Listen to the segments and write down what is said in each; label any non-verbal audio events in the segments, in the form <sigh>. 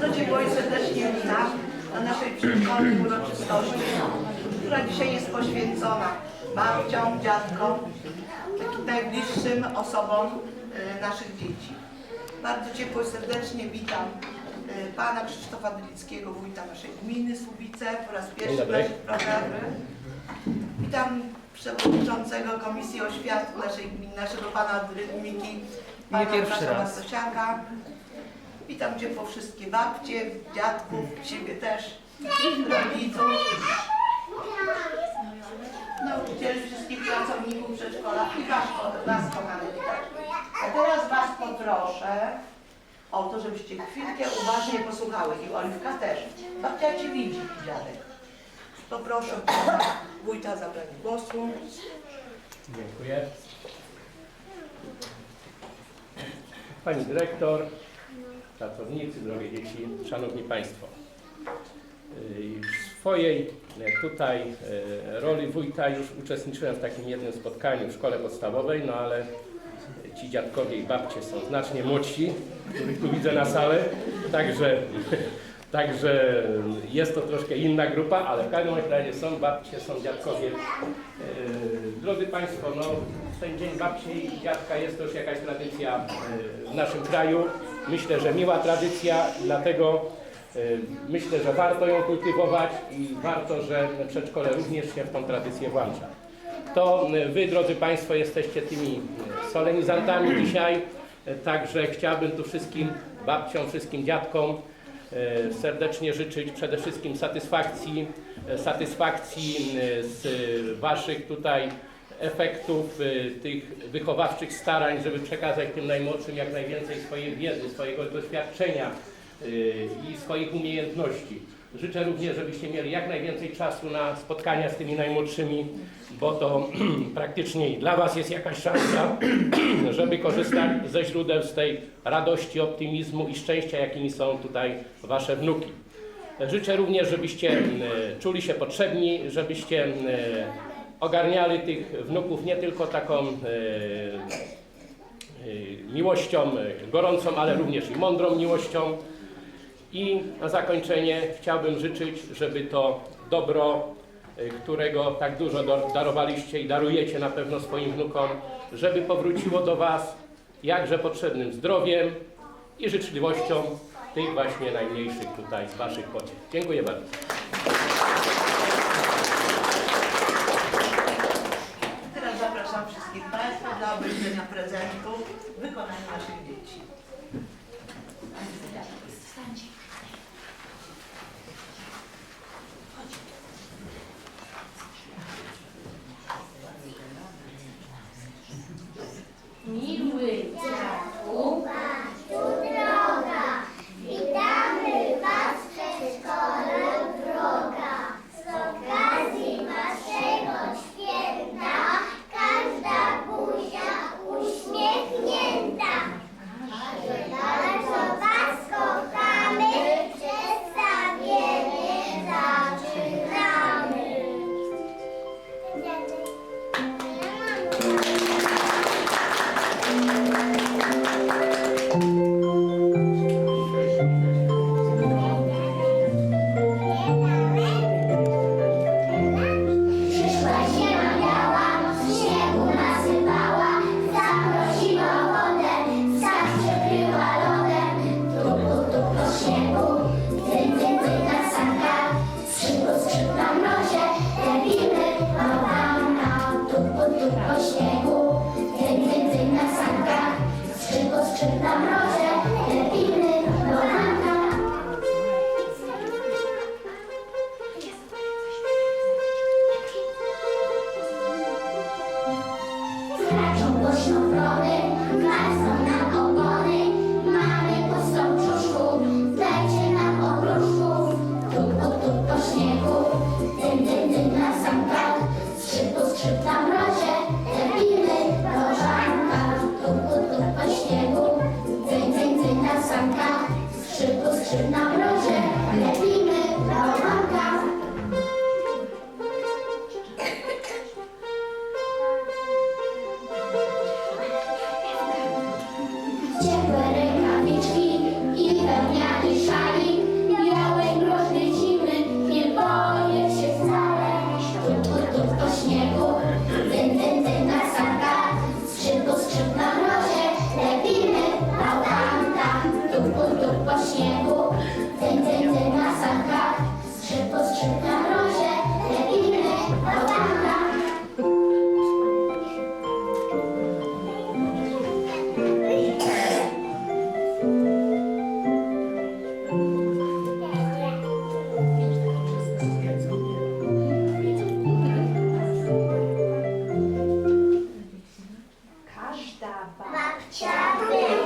Bardzo ciepło i serdecznie witam na naszej przedszkolnej uroczystości, która dzisiaj jest poświęcona babciom, dziadkom, takim najbliższym osobom y, naszych dzieci. Bardzo ciepło i serdecznie witam y, pana Krzysztofa Dylickiego, wójta naszej gminy Słubice, po raz pierwszy w. Witam przewodniczącego Komisji Oświaty naszej gminy, naszego pana Miki, pana pierwszy Łukasza Bartosiaka. Witam ciepło wszystkie babcie, dziadków, siebie też, rodziców, nauczycieli, wszystkich pracowników przedszkola i was, was kochane dzieciaki. A teraz was poproszę o to, żebyście chwilkę uważnie posłuchały i Oliwka też. Babcia ci widzi, dziadek. Poproszę pana wójta o zabranie głosu. Dziękuję. Pani dyrektor, pracownicy, drogie dzieci, szanowni państwo. Yy, W swojej e, tutaj e, roli wójta już uczestniczyłem w takim jednym spotkaniu w szkole podstawowej, no ale ci dziadkowie i babcie są znacznie młodsi, których tu widzę na salę, także, <laughs> także jest to troszkę inna grupa, ale w każdym razie są babcie, są dziadkowie. Drodzy Państwo, no, ten Dzień Babci i Dziadka jest już jakaś tradycja e, w naszym kraju. Myślę, że miła tradycja, dlatego e, myślę, że warto ją kultywować i warto, że przedszkole również się w tą tradycję włącza. To e, Wy, drodzy Państwo, jesteście tymi solenizantami dzisiaj, także chciałbym tu wszystkim babciom, wszystkim dziadkom serdecznie życzyć przede wszystkim satysfakcji, satysfakcji z Waszych tutaj efektów, e, tych wychowawczych starań, żeby przekazać tym najmłodszym jak najwięcej swojej wiedzy, swojego doświadczenia e, i swoich umiejętności. Życzę również, żebyście mieli jak najwięcej czasu na spotkania z tymi najmłodszymi, bo to <clears throat> praktycznie dla Was jest jakaś szansa, <clears throat> żeby korzystać ze źródeł z tej radości, optymizmu i szczęścia, jakimi są tutaj Wasze wnuki. Życzę również, żebyście e, czuli się potrzebni, żebyście ogarniali tych wnuków nie tylko taką e, e, miłością e, gorącą, ale również i mądrą miłością. I na zakończenie chciałbym życzyć, żeby to dobro, którego tak dużo darowaliście i darujecie na pewno swoim wnukom, żeby powróciło do Was jakże potrzebnym zdrowiem i życzliwością tych właśnie najmniejszych tutaj z Waszych pociech. Dziękuję bardzo. Teraz zapraszam wszystkich Państwa dla obejrzenia prezentów w wykonaniu naszych dzieci. Krishna Każda Babcia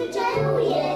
wyczeruje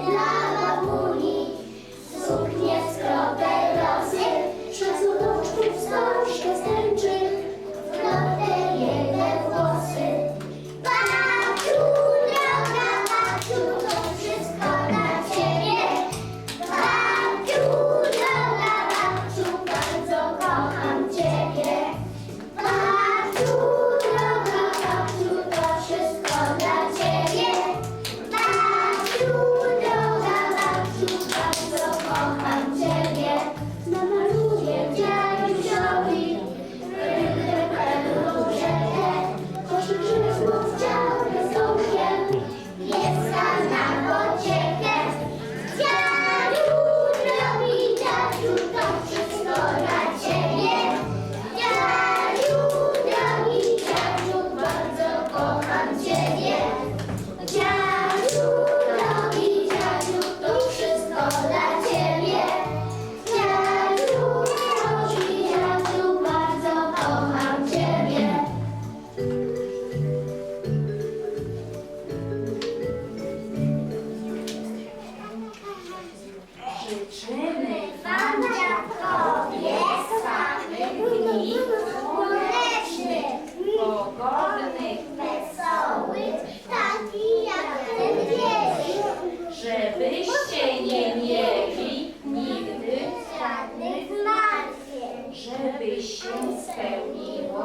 żeby się spełniło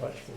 Właśnie.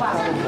Obrigado.